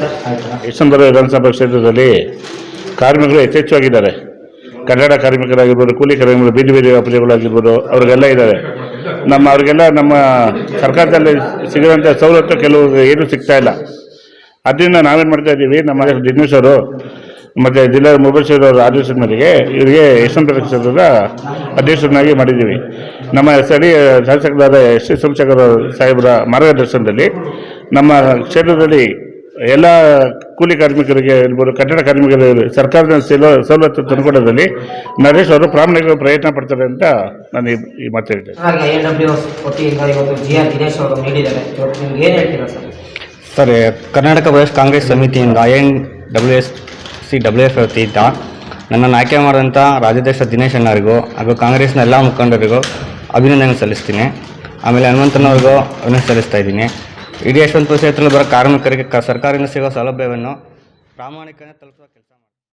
Sir? ಯಶವಂತರ ವಿಧಾನಸಭಾ ಕ್ಷೇತ್ರದಲ್ಲಿ ಕಾರ್ಮಿಕರು ಯಥೇಚ್ಛವಾಗಿದ್ದಾರೆ. ಕನ್ನಡ ಕಾರ್ಮಿಕರಾಗಿರ್ಬೋದು, ಕೂಲಿ ಕಾರ್ಮಿಕರು ಬೇರೆ ಬೇರೆ ವ್ಯಾಪಾರಿಗಳಾಗಿರ್ಬೋದು, ಅವರಿಗೆಲ್ಲ ಇದ್ದಾರೆ. ನಮ್ಮ ಅವರಿಗೆಲ್ಲ ನಮ್ಮ ಸರ್ಕಾರದಲ್ಲಿ ಸಿಗುವಂಥ ಸವಲತ್ತು ಕೆಲವು ಏನೂ ಸಿಗ್ತಾ ಇಲ್ಲ. ಅದರಿಂದ ನಾವೇನು ಮಾಡ್ತಾ ಇದ್ದೀವಿ, ನಮ್ಮ ದಿನೇಶ್ ಅವರು ಮತ್ತು ಜಿಲ್ಲಾ ಮೊಬೈಲ್ ಅವರ ಆದೇಶದ ಮೇರೆಗೆ ಇವರಿಗೆ ಯಶವಂತರ ಕ್ಷೇತ್ರದ ಅಧ್ಯಕ್ಷರನ್ನಾಗಿ ಮಾಡಿದ್ದೀವಿ. ನಮ್ಮ ಸ್ಥಳೀಯ ಶಾಸಕರಾದ ಎಸ್ ಸಿ ಸೋಮಶೇಖರ ಸಾಹೇಬರ ಮಾರ್ಗದರ್ಶನದಲ್ಲಿ ನಮ್ಮ ಕ್ಷೇತ್ರದಲ್ಲಿ ಎಲ್ಲ ಕೂಲಿ ಕಾರ್ಮಿಕರಿಗೆ ಇರ್ಬೋದು ಕಟ್ಟಡ ಕಾರ್ಮಿಕರಿಗೆ ಸರ್ಕಾರದ ಸೌಲತ್ತು ಸವಲತ್ತು ತಂದುಕೊಡೋದ್ರಲ್ಲಿ ನರೇಶ್ ಅವರು ಪ್ರಾಮಾಣಿಕ ಪ್ರಯತ್ನ ಪಡ್ತಾರೆ ಅಂತ ನಾನು ಈ- ಮಾತು ಹೇಳ್ತೇನೆ ಹಾಗೆ ಎನ್ ಡಬ್ಲ್ಯೂ ವತಿಯಿಂದ ಇವತ್ತು ಜಿ ಆರ್ ದಿನೇಶ್ ಅವರು ನೀಡಿದ್ದಾರೆ. ಇವತ್ತು ನಿಮ್ಗೆ ಏನು ಹೇಳ್ತೀರಾ ಸರ್? ಸರ್ ಕರ್ನಾಟಕ ಪ್ರದೇಶ ಕಾಂಗ್ರೆಸ್ ಸಮಿತಿಯಿಂದ I N W S C W F ವತಿಯಿಂದ ನನ್ನನ್ನು ಆಯ್ಕೆ ಮಾಡಿದಂಥ ರಾಜ್ಯಾಧ್ಯಕ್ಷ ದಿನೇಶ್ ಅಣ್ಣರಿಗೂ ಹಾಗೂ ಕಾಂಗ್ರೆಸ್ನ ಎಲ್ಲ ಮುಖಂಡರಿಗೂ ಅಭಿನಂದನೆ ಸಲ್ಲಿಸ್ತೀನಿ. ಆಮೇಲೆ ಹನುಮಂತನವ್ರಿಗೂ ಅಭಿನಂದನೆ ಸಲ್ಲಿಸ್ತಾ ಇದ್ದೀನಿ. ಇಡೀ ಯಶವಂತಪುರ ಕ್ಷೇತ್ರದಲ್ಲಿ ಬರೋ ಕಾರ್ಮಿಕರಿಗೆ ಸರ್ಕಾರದಿಂದ ಸಿಗೋ ಸೌಲಭ್ಯವನ್ನು ಪ್ರಾಮಾಣಿಕನೇ ತಲುಪಿಸೋ ಕೆಲಸ